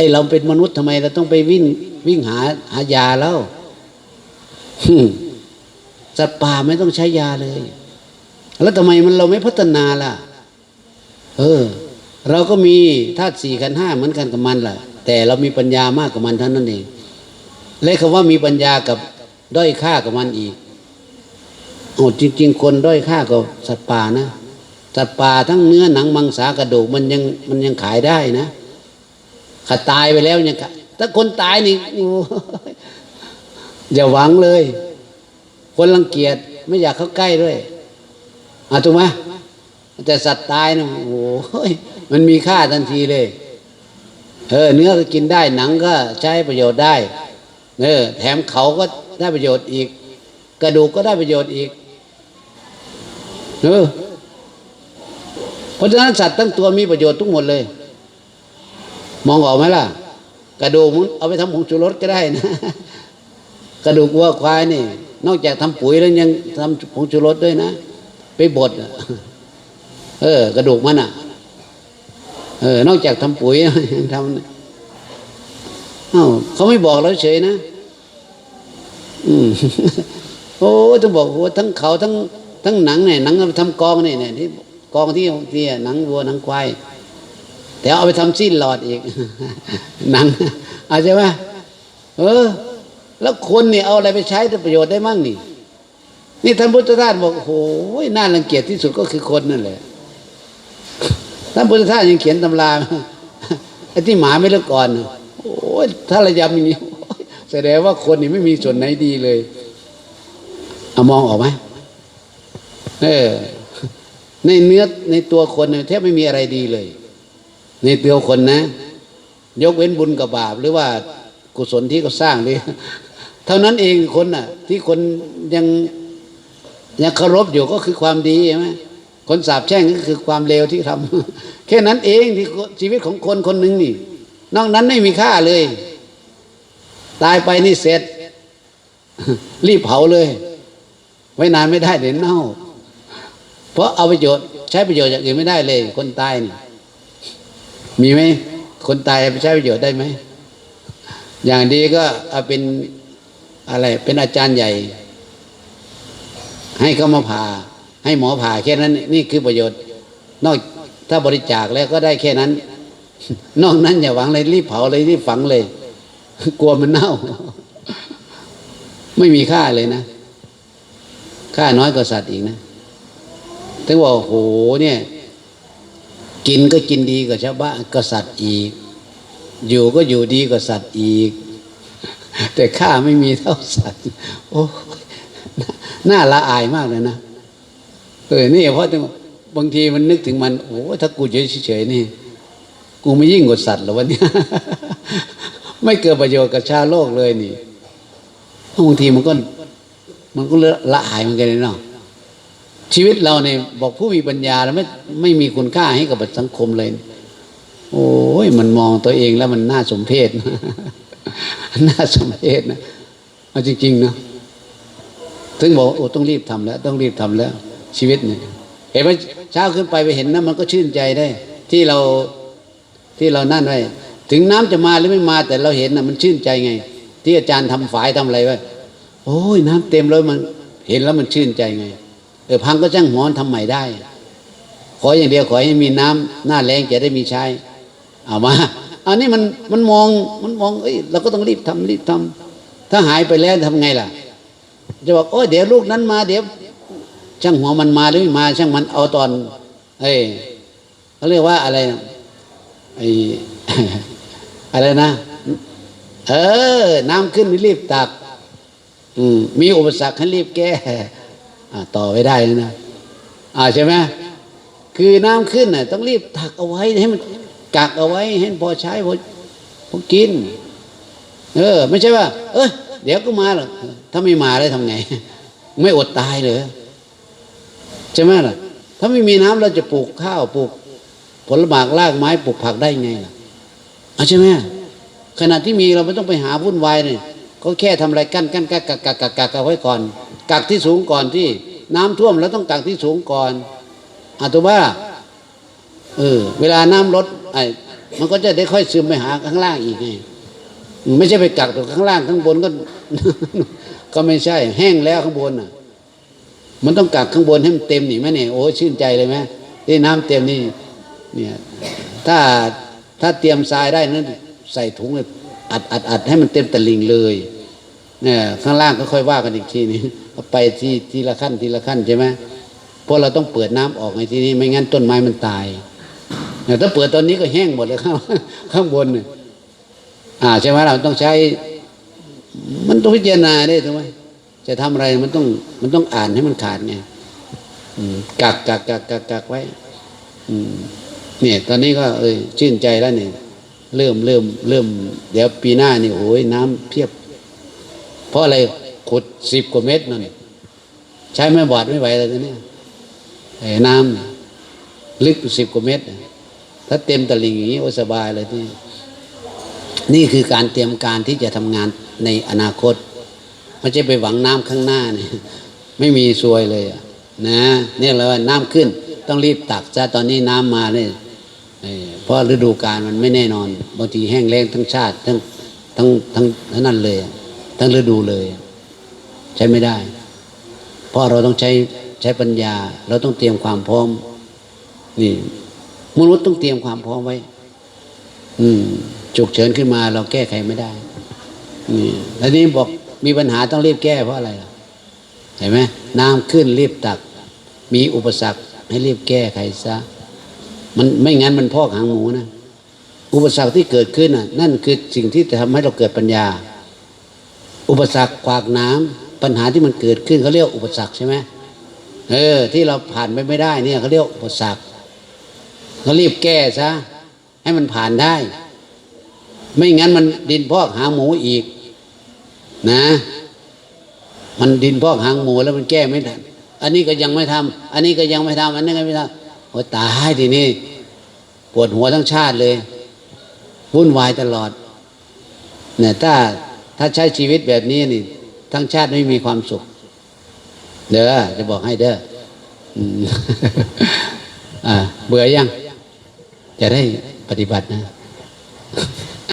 อ้เราเป็นมนุษย์ทำไมเราต้องไปวิ่งวิ่งหาหายาแล้วสัตว์ป่าไม่ต้องใช้ยาเลย แล้วทำไมมันเราไม่พัฒนาล่ะ เออ เราก็มีธาตุสี่ขันห้าเหมือนกันกับมันแหละแต่เรามีปัญญามากกว่ามันเท่านั้นเองและคำว่ามีปัญญากับด้อยค่ากับมันอีกโอ้จริง ๆ คนด้อยค่ากับสัตว์ป่านะสัตว์ป่าทั้งเนื้อหนังมังสากระดูกมันยังมันยังขายได้นะ ขาตายไปแล้วยังขายถ้าคนตายนี่อย่าหวังเลย คนรังเกียจไม่อยากเข้าใกล้ด้วยอะถูกไหมแต่สัตว์ตายนะโอ้ยมันมีค่าทันทีเลยเออเนื้อก็กินได้หนังก็ใช้ประโยชน์ได้เออแถมเขาก็ได้ประโยชน์อีก กระดูกก็ได้ประโยชน์อีกเออเพราะฉะนั้นสัตว์ทั้งตัวมีประโยชน์ทุกหมดเลย มองออกไหมล่ะ กระดูกมันเอาไปทำผงชูรสก็ได้นะ กระดูกวัวควายนี่ นอกจากทำปุ๋ยแล้วยังทำผงชูรสด้วยนะ ไปบดเออ กระดูกมันอะ เออ นอกจากทำปุ๋ยยังทำเอ้าเขาไม่บอกเราเฉยนะอืมโอ้ต้องบอกว่าทั้งเขาทั้งทั้งหนังเนี่ยหนังเอาไปทำกองเนี่ยเนี่ยที่กองที่ที่หนังวัวหนังควาย แต่เอาไปทำสิ้นหลอดอีก หนังอาจจะว่าเออ แล้วคนเนี่ยเอาอะไรไปใช้ประโยชน์ได้มั่งนี่ นี่ท่านพุทธทาสบอกโอ้โหน่ารังเกียจที่สุดก็คือคนนั่นแหละท่านพุทธทาสยังเขียนตำราไอ้ที่หมาไม่เลิกก่อนโอ้ยถ้าระยำอย่างนี้แสดงว่าคนนี่ไม่มีส่วนไหนดีเลยเอามองออกไหมเออในเนื้อในตัวคนเนี่ยแทบไม่มีอะไรดีเลย ในตัวคนนะ ยกเว้นบุญกับบาป หรือว่ากุศลที่เขาสร้างเลยเท่านั้นเองคนน่ะ ที่คนยังยังเคารพอยู่ก็คือความดีใช่ไหมคนสาบแช่งก็คือความเลวที่ทำแค่นั้นเองที่ชีวิตของคนคนหนึ่งนี่ นอกนั้นไม่มีค่าเลย ตายไปนี่เสร็จ รีบเผาเลย ไว้นานไม่ได้เดี๋ยวเน่า เพราะเอาประโยชน์ใช้ประโยชน์อย่างอื่นไม่ได้เลย คนตายนี่ มีไหมคนตายไปใช้ประโยชน์ได้ไหม อย่างดีก็เอาเป็นอะไรเป็นอาจารย์ใหญ่ ให้เขามาผ่า ให้หมอผ่าแค่นั้น นี่คือประโยชน์ นอกถ้าบริจาคแล้วก็ได้แค่นั้น นอกนั้นอย่าหวังเลยรีบเผาเลยรีบฝังเลย กลัวมันเน่า ไม่มีค่าเลยนะ ค่าน้อยกว่าสัตว์อีกนะถึงว่าโหเนี่ย กินก็กินดีกว่าชาวบ้านกว่าสัตว์อีก อยู่ก็อยู่ดีกว่าสัตว์อีก แต่ข้าไม่มีเท่าสัตว์ โอ้ยน่าละอายมากเลยนะเออนี่เพราะบางทีมันนึกถึงมัน โอ้ถ้ากูเฉยๆนี่ กูไม่ยิ่งกว่าสัตว์หรอวันนี้ไม่เกิดประโยชน์กับชาโลกเลยนี่บางทีมันก็ มันก็ละอายเหมือนกันเลยเนาะ ชีวิตเราเนี่ยบอกผู้มีปัญญาแล้วไม่ไม่มีคุณค่าให้กับสังคมเลย โอ้ยมันมองตัวเองแล้วมันน่าสมเพชนะน่าสมเพชนะเอาจริงๆเนาะถึงบอกโอ้ต้องรีบทำแล้ว ต้องรีบทำแล้ว ชีวิตเนี่ยเห็นไหมเช้าขึ้นไปไปเห็นนะมันก็ชื่นใจได้ ที่เราที่เรานั่นไว้ถึงน้ำจะมาหรือไม่มา แต่เราเห็นนะมันชื่นใจไง ที่อาจารย์ทำฝายทำอะไรไว้โอ้ยน้ำเต็มเลยมัน เห็นแล้วมันชื่นใจไง ออพังก็จ้างหัวทำใหม่ได้ ขออย่างเดียวขอให้มีน้ำหน้าแรงจะได้มีใช้เอามาอันนี้มันมันมองมันมองเอ้ยเราก็ต้องรีบทำรีบทำถ้าหายไปแล้วทำไงล่ะ จะบอกโอ้ยเดี๋ยวลูกนั้นมาเดี๋ยวช่างหัวมันมาหรือไม่มา ช่างมันเอาตอน เอ้ยเขาเรียกว่าอะไรไอ้อะไรนะ เออ น้ำขึ้นรีบตัก อืมมีอุปสรรคให้รีบแก้ ต่อไว้ได้นะ อ่าใช่ไหมคือน้ำขึ้นน่ะ ต้องรีบตักเอาไว้ให้มันกักเอาไว้ให้พอใช้พอพอกิน เออ ไม่ใช่ว่า เออเดี๋ยวก็มาหรอกถ้าไม่มาแล้วทำไง ไม่อดตายเลยใช่ไหมล่ะ ถ้าไม่มีน้ำเราจะปลูกข้าวปลูก ผลหมากรากไม้ปลูกผักได้ไงล่ะเอาใช่ไหมขณะที่มีเราไม่ต้องไปหาวุ่นวายเนี่ยก็แค่ทำอะไรกั้นกั้นกักกักกักกักกักเอาไว้ก่อน กักที่สูงก่อนที่น้ำท่วมแล้วต้องกักที่สูงก่อนอาตัวว่าเออเวลาน้ำลดไอ้มันก็จะได้ค่อยซึมไปหาข้างล่างอีกไงไม่ใช่ไปกักตรงข้างล่างข้างบนก็ ก็ไม่ใช่ แห้งแล้วข้างบนน่ะ มันต้องกักข้างบนให้มันเต็มนี่ไหมเนี่ยโอ้ชื่นใจเลยไหมที่น้ำเต็มนี่เนี่ยถ้าถ้าเตรียมทรายได้นั้นใส่ถุงอัดอัดอัดให้มันเต็มตะลิงเลยเนี่ยข้างล่างก็ค่อยว่ากันอีกทีนี้ ไปที่ทีละขั้นทีละขั้นใช่ไหมเพราะเราต้องเปิดน้ำออกในที่นี้ไม่งั้นต้นไม้มันตายเนี่ถ้าเปิดตอนนี้ก็แห้งหมดเลยข้างข้างบนเนี่ยอ่าใช่ไหมเราต้องใช้ มันต้องพิจารณาได้ถูกไหมจะทำอะไรมันต้องมันต้องอ่านให้มันขาดไงอืมกักกักกักกักกักไว้ อืมเนี่ย ตอนนี้ก็เอยชื่นใจแล้วเนี่ยเริ่มเริ่มเริ่ม เดี๋ยวปีหน้านี่โอ้ยน้ำเพียบ เพราะอะไร ขุดสิบกว่าเมตรนั่นใช้ไม่บอดไม่ไหวเลยเนี่ยไอ้น้ำน่ะลึกสิบกว่าเมตร ถ้าเต็มตลิ่งอย่างนี้โอ้สบายเลยที่นี่คือการเตรียมการที่จะทำงานในอนาคตไม่ใช่ไปหวังน้ำข้างหน้าเนี่ยไม่มีซวยเลยอะนะเนี่ยเราน้ำขึ้น ต้องรีบตักซะตอนนี้น้ำมาเนี่ยเพราะฤดูกาลมันไม่แน่นอนบางทีแห้งแล้งทั้งชาติทั้งทั้งทั้งทั้งนั้นเลย ทั้งฤดูเลย ใช้ไม่ได้ เพราะเราต้องใช้ใช้ปัญญา เราต้องเตรียมความพร้อม นี่มนุษย์ต้องเตรียมความพร้อมไว้ อืมฉุกเฉินขึ้นมา เราแก้ไขไม่ได้นี่แล้วนี้บอกมีปัญหาต้องรีบแก้เพราะอะไรล่ะเห็นไหมน้ำขึ้นรีบตัก มีอุปสรรคให้รีบแก้ไขซะมันไม่งั้นมันพอกหางหมูนะอุปสรรคที่เกิดขึ้นน่ะ นั่นคือสิ่งที่จะทำให้เราเกิดปัญญา อุปสรรคขวากน้ำ ปัญหาที่มันเกิดขึ้นเขาเรียกอุปสรรคใช่ไหมเออ ที่เราผ่านไปไม่ได้เนี่ยเขาเรียกอุปสรรคเรารีบแก้ซะให้มันผ่านได้ ไม่งั้นมันดินพอกหางหมูอีก นะ มันดินพอกหางหมูแล้วมันแก้ไม่ทันอันนี้ก็ยังไม่ทำอันนี้ก็ยังไม่ทำอันนี้ก็ไม่ทำโอ้ตายทีนี้ปวดหัวทั้งชาติเลยวุ่นวายตลอดเนี่ยถ้าถ้าใช้ชีวิตแบบนี้นี่ ทั้งชาติไม่มีความสุข เด้อจะบอกให้เด้ออ่าเบื่อยัง จะได้ปฏิบัตินะ